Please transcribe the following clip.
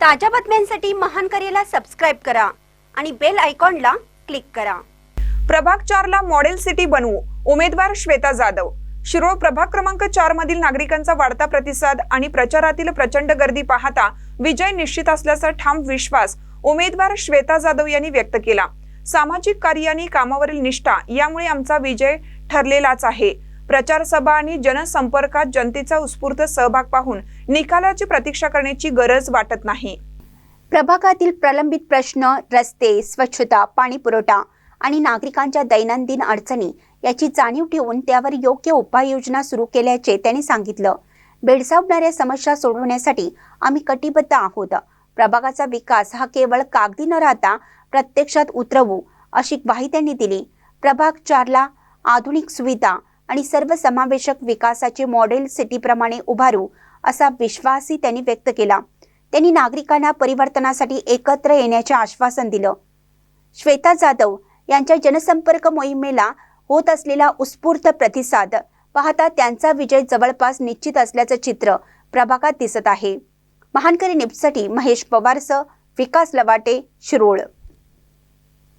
ताज्या बातम्यांसाठी महान करेला सबस्क्राईब करा आणि बेल आयकॉनला क्लिक करा. प्रभाग चारला मॉडेल सिटी बनवू. उमेदवार श्वेता जाधव. शिरोळ प्रभाग क्रमांक चार मधील नागरिकांचा वाढता प्रतिसाद आणि प्रचारातील प्रचंड गर्दी पाहता विजय निश्चित असल्याचा ठाम विश्वास उमेदवार श्वेता जाधव यांनी व्यक्त केला. सामाजिक कार्य आणि कामावरील निष्ठा यामुळे आमचा विजय ठरलेलाच आहे. प्रचार सभा आणि जनसंपर्कात जनतेचा उत्स्फूर्त सहभाग पाहून निकालाची प्रतीक्षा करण्याची गरज वाटत नाही. प्रभागातील प्रलंबित प्रश्न रस्ते स्वच्छता पाणी पुरवठा आणि नागरिकांच्या दैनंदिन अडचणी याची जाणीव ठेवून त्यावर योग्य उपाययोजना सुरू केल्याचे त्यांनी सांगितलं. भेडसावणाऱ्या समस्या सोडवण्यासाठी आम्ही कटिबद्ध आहोत. प्रभागाचा विकास हा केवळ कागदी न राहता प्रत्यक्षात उतरवू अशी ग्वाही त्यांनी दिली. प्रभाग चारला आधुनिक सुविधा आणि सर्वसमावेशक विकासाचे मॉडेल सिटीप्रमाणे उभारू असा विश्वासही त्यांनी व्यक्त केला. त्यांनी नागरिकांना परिवर्तनासाठी एकत्र येण्याचे आश्वासन दिलं. श्वेता जाधव यांच्या जनसंपर्क मोहिमेला होत असलेला उत्स्फूर्त प्रतिसाद पाहता त्यांचा विजय जवळपास निश्चित असल्याचं चित्र प्रभागात दिसत आहे. महानकरी निपसाठी महेश पवारसह विकास लवाटे शिरोळ.